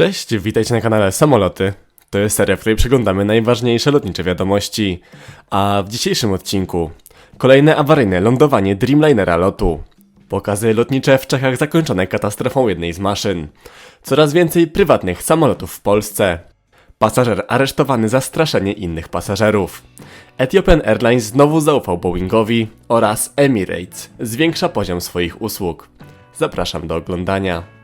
Cześć, witajcie na kanale Samoloty. To jest seria, w której przeglądamy najważniejsze lotnicze wiadomości. A w dzisiejszym odcinku kolejne awaryjne lądowanie Dreamlinera lotu. Pokazy lotnicze w Czechach zakończone katastrofą jednej z maszyn. Coraz więcej prywatnych samolotów w Polsce. Pasażer aresztowany za straszenie innych pasażerów. Ethiopian Airlines znowu zaufał Boeingowi oraz Emirates zwiększa poziom swoich usług. Zapraszam do oglądania.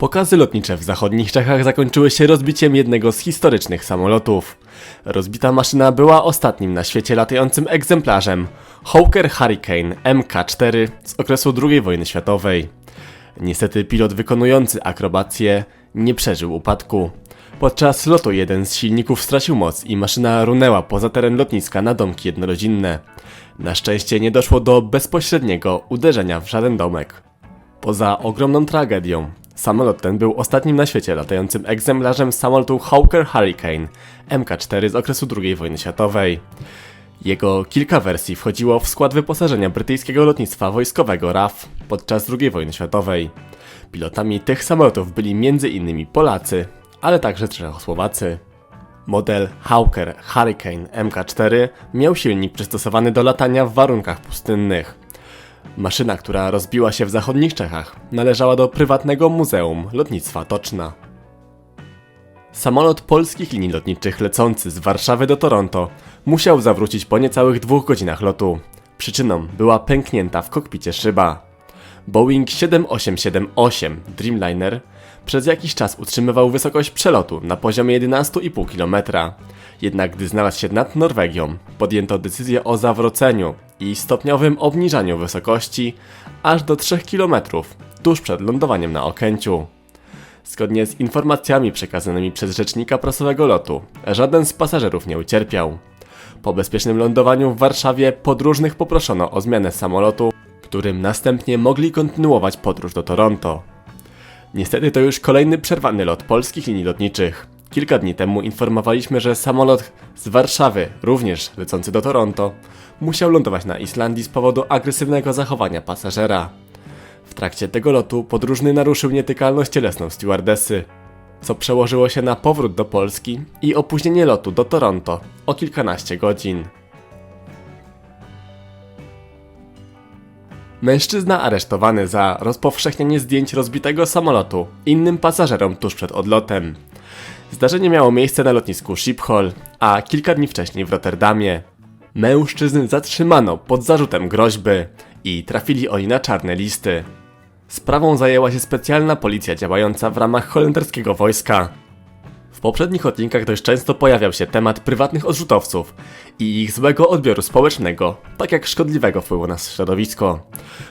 Pokazy lotnicze w zachodnich Czechach zakończyły się rozbiciem jednego z historycznych samolotów. Rozbita maszyna była ostatnim na świecie latającym egzemplarzem Hawker Hurricane Mk4 z okresu II wojny światowej. Niestety pilot wykonujący akrobację nie przeżył upadku. Podczas lotu jeden z silników stracił moc i maszyna runęła poza teren lotniska na domki jednorodzinne. Na szczęście nie doszło do bezpośredniego uderzenia w żaden domek. Poza ogromną tragedią, samolot ten był ostatnim na świecie latającym egzemplarzem samolotu Hawker Hurricane Mk4 z okresu II wojny światowej. Jego kilka wersji wchodziło w skład wyposażenia brytyjskiego lotnictwa wojskowego RAF podczas II wojny światowej. Pilotami tych samolotów byli m.in. Polacy, ale także Czechosłowacy. Model Hawker Hurricane Mk4 miał silnik przystosowany do latania w warunkach pustynnych. Maszyna, która rozbiła się w zachodnich Czechach, należała do prywatnego muzeum lotnictwa Toczna. Samolot polskich linii lotniczych lecący z Warszawy do Toronto musiał zawrócić po niecałych dwóch godzinach lotu. Przyczyną była pęknięta w kokpicie szyba. Boeing 7878 Dreamliner przez jakiś czas utrzymywał wysokość przelotu na poziomie 11,5 km. Jednak gdy znalazł się nad Norwegią, podjęto decyzję o zawróceniu i stopniowym obniżaniu wysokości aż do 3 km tuż przed lądowaniem na Okęciu. Zgodnie z informacjami przekazanymi przez rzecznika prasowego lotu, żaden z pasażerów nie ucierpiał. Po bezpiecznym lądowaniu w Warszawie podróżnych poproszono o zmianę samolotu, którym następnie mogli kontynuować podróż do Toronto. Niestety to już kolejny przerwany lot polskich linii lotniczych. Kilka dni temu informowaliśmy, że samolot z Warszawy, również lecący do Toronto, musiał lądować na Islandii z powodu agresywnego zachowania pasażera. W trakcie tego lotu podróżny naruszył nietykalność cielesną stewardessy, co przełożyło się na powrót do Polski i opóźnienie lotu do Toronto o kilkanaście godzin. Mężczyzna aresztowany za rozpowszechnianie zdjęć rozbitego samolotu innym pasażerom tuż przed odlotem. Zdarzenie miało miejsce na lotnisku Schiphol, a kilka dni wcześniej w Rotterdamie. Mężczyzn zatrzymano pod zarzutem groźby i trafili oni na czarne listy. Sprawą zajęła się specjalna policja działająca w ramach holenderskiego wojska. W poprzednich odcinkach dość często pojawiał się temat prywatnych odrzutowców i ich złego odbioru społecznego, tak jak szkodliwego wpływu na środowisko.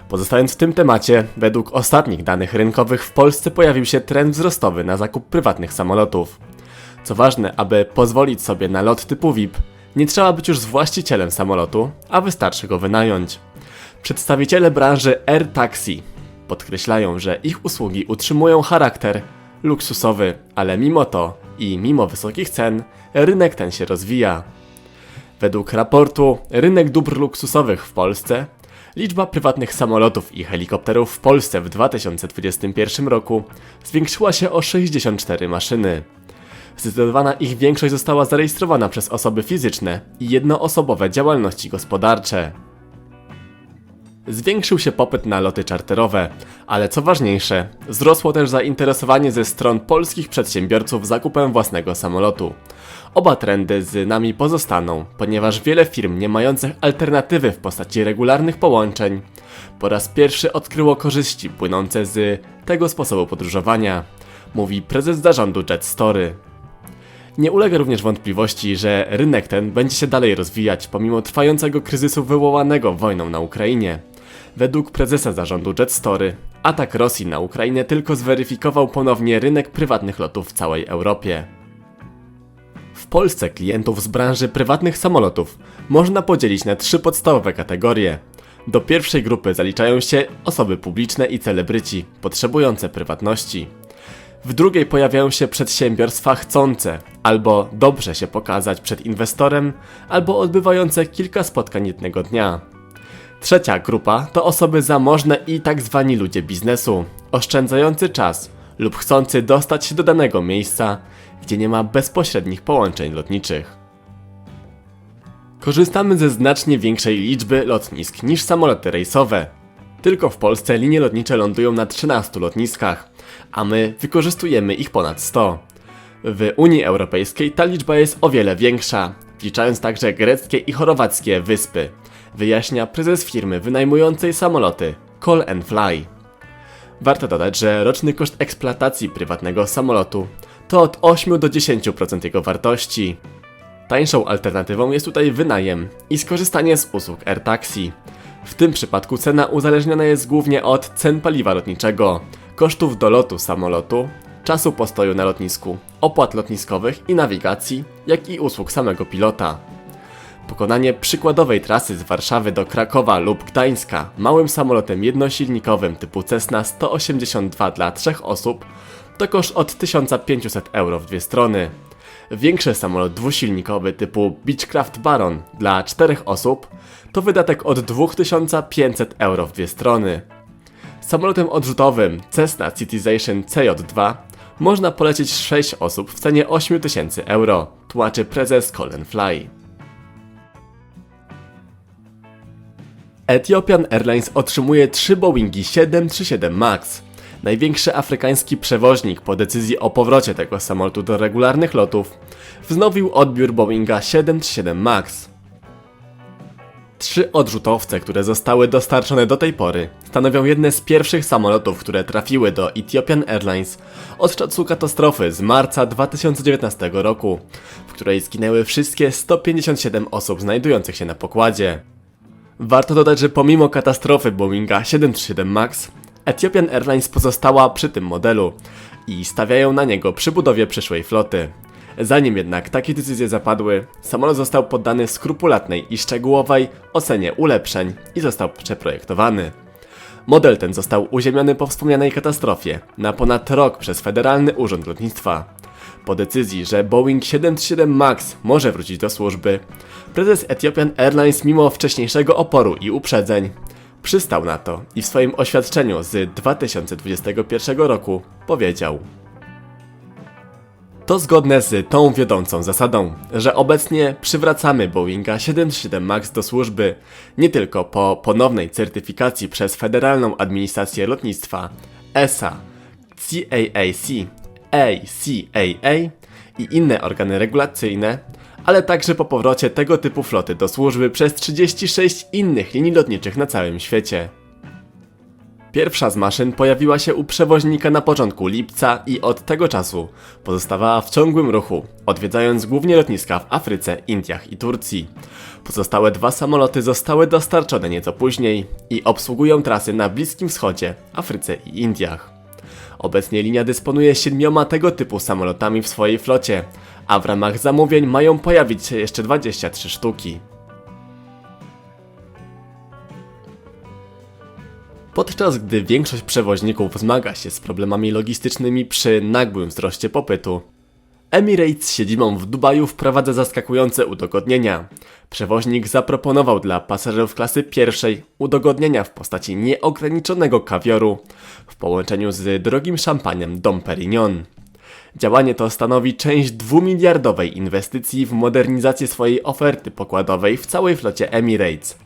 Pozostając w tym temacie, według ostatnich danych rynkowych w Polsce pojawił się trend wzrostowy na zakup prywatnych samolotów. Co ważne, aby pozwolić sobie na lot typu VIP, nie trzeba być już właścicielem samolotu, a wystarczy go wynająć. Przedstawiciele branży Air Taxi podkreślają, że ich usługi utrzymują charakter luksusowy, ale mimo to i mimo wysokich cen, rynek ten się rozwija. Według raportu Rynek dóbr luksusowych w Polsce liczba prywatnych samolotów i helikopterów w Polsce w 2021 roku zwiększyła się o 64 maszyny. Zdecydowana ich większość została zarejestrowana przez osoby fizyczne i jednoosobowe działalności gospodarcze. Zwiększył się popyt na loty czarterowe, ale co ważniejsze, wzrosło też zainteresowanie ze stron polskich przedsiębiorców zakupem własnego samolotu. Oba trendy z nami pozostaną, ponieważ wiele firm nie mających alternatywy w postaci regularnych połączeń po raz pierwszy odkryło korzyści płynące z tego sposobu podróżowania, mówi prezes zarządu JetStory. Nie ulega również wątpliwości, że rynek ten będzie się dalej rozwijać pomimo trwającego kryzysu wywołanego wojną na Ukrainie. Według prezesa zarządu JetStory, atak Rosji na Ukrainę tylko zweryfikował ponownie rynek prywatnych lotów w całej Europie. W Polsce klientów z branży prywatnych samolotów można podzielić na trzy podstawowe kategorie. Do pierwszej grupy zaliczają się osoby publiczne i celebryci potrzebujące prywatności. W drugiej pojawiają się przedsiębiorstwa chcące albo dobrze się pokazać przed inwestorem, albo odbywające kilka spotkań jednego dnia. Trzecia grupa to osoby zamożne i tak zwani ludzie biznesu, oszczędzający czas lub chcący dostać się do danego miejsca, gdzie nie ma bezpośrednich połączeń lotniczych. Korzystamy ze znacznie większej liczby lotnisk niż samoloty rejsowe. Tylko w Polsce linie lotnicze lądują na 13 lotniskach, a my wykorzystujemy ich ponad 100. W Unii Europejskiej ta liczba jest o wiele większa, wliczając także greckie i chorwackie wyspy, wyjaśnia prezes firmy wynajmującej samoloty Call and Fly. Warto dodać, że roczny koszt eksploatacji prywatnego samolotu to od 8 do 10% jego wartości. Tańszą alternatywą jest tutaj wynajem i skorzystanie z usług AirTaxi. W tym przypadku cena uzależniona jest głównie od cen paliwa lotniczego, kosztów dolotu samolotu, czasu postoju na lotnisku, opłat lotniskowych i nawigacji, jak i usług samego pilota. Pokonanie przykładowej trasy z Warszawy do Krakowa lub Gdańska małym samolotem jednosilnikowym typu Cessna 182 dla trzech osób to koszt od 1500 euro w dwie strony. Większy samolot dwusilnikowy typu Beechcraft Baron dla czterech osób to wydatek od 2500 euro w dwie strony. Samolotem odrzutowym Cessna Cityzation CJ2 można polecieć 6 osób w cenie 8000 euro, tłumaczy prezes Colin Fly. Ethiopian Airlines otrzymuje 3 Boeingi 737 MAX. Największy afrykański przewoźnik po decyzji o powrocie tego samolotu do regularnych lotów wznowił odbiór Boeinga 737 MAX. Trzy odrzutowce, które zostały dostarczone do tej pory, stanowią jedne z pierwszych samolotów, które trafiły do Ethiopian Airlines od czasu katastrofy z marca 2019 roku, w której zginęły wszystkie 157 osób znajdujących się na pokładzie. Warto dodać, że pomimo katastrofy Boeinga 737 MAX, Ethiopian Airlines pozostała przy tym modelu i stawiają na niego przy budowie przyszłej floty. Zanim jednak takie decyzje zapadły, samolot został poddany skrupulatnej i szczegółowej ocenie ulepszeń i został przeprojektowany. Model ten został uziemiony po wspomnianej katastrofie na ponad rok przez Federalny Urząd Lotnictwa. Po decyzji, że Boeing 737 MAX może wrócić do służby, prezes Ethiopian Airlines mimo wcześniejszego oporu i uprzedzeń przystał na to i w swoim oświadczeniu z 2021 roku powiedział: to zgodne z tą wiodącą zasadą, że obecnie przywracamy Boeinga 737 MAX do służby nie tylko po ponownej certyfikacji przez Federalną Administrację Lotnictwa ESA, CAAC, ACAA i inne organy regulacyjne, ale także po powrocie tego typu floty do służby przez 36 innych linii lotniczych na całym świecie. Pierwsza z maszyn pojawiła się u przewoźnika na początku lipca i od tego czasu pozostawała w ciągłym ruchu, odwiedzając głównie lotniska w Afryce, Indiach i Turcji. Pozostałe dwa samoloty zostały dostarczone nieco później i obsługują trasy na Bliskim Wschodzie, Afryce i Indiach. Obecnie linia dysponuje siedmioma tego typu samolotami w swojej flocie, a w ramach zamówień mają pojawić się jeszcze 23 sztuki. Podczas gdy większość przewoźników zmaga się z problemami logistycznymi przy nagłym wzroście popytu, Emirates z siedzibą w Dubaju wprowadza zaskakujące udogodnienia. Przewoźnik zaproponował dla pasażerów klasy pierwszej udogodnienia w postaci nieograniczonego kawioru połączeniu z drogim szampaniem Dom Perignon. Działanie to stanowi część dwumiliardowej inwestycji w modernizację swojej oferty pokładowej w całej flocie Emirates.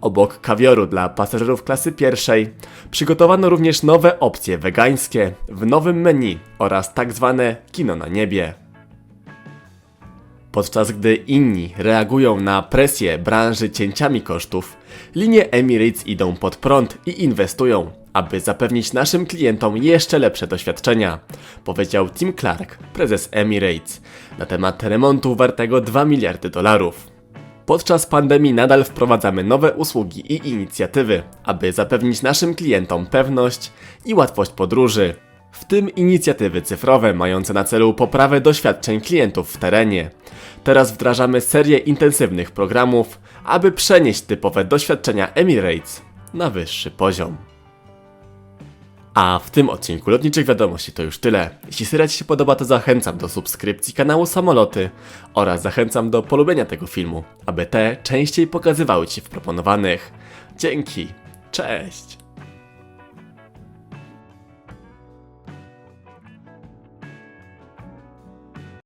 Obok kawioru dla pasażerów klasy pierwszej przygotowano również nowe opcje wegańskie w nowym menu oraz tak zwane kino na niebie. Podczas gdy inni reagują na presję branży cięciami kosztów, linie Emirates idą pod prąd i inwestują, aby zapewnić naszym klientom jeszcze lepsze doświadczenia, powiedział Tim Clark, prezes Emirates, na temat remontu wartego 2 miliardy dolarów. Podczas pandemii nadal wprowadzamy nowe usługi i inicjatywy, aby zapewnić naszym klientom pewność i łatwość podróży, w tym inicjatywy cyfrowe mające na celu poprawę doświadczeń klientów w terenie. Teraz wdrażamy serię intensywnych programów, aby przenieść typowe doświadczenia Emirates na wyższy poziom. A w tym odcinku Lotniczych Wiadomości to już tyle. Jeśli seria Ci się podoba, to zachęcam do subskrypcji kanału Samoloty oraz zachęcam do polubienia tego filmu, aby te częściej pokazywały Ci w proponowanych Dzięki. Cześć.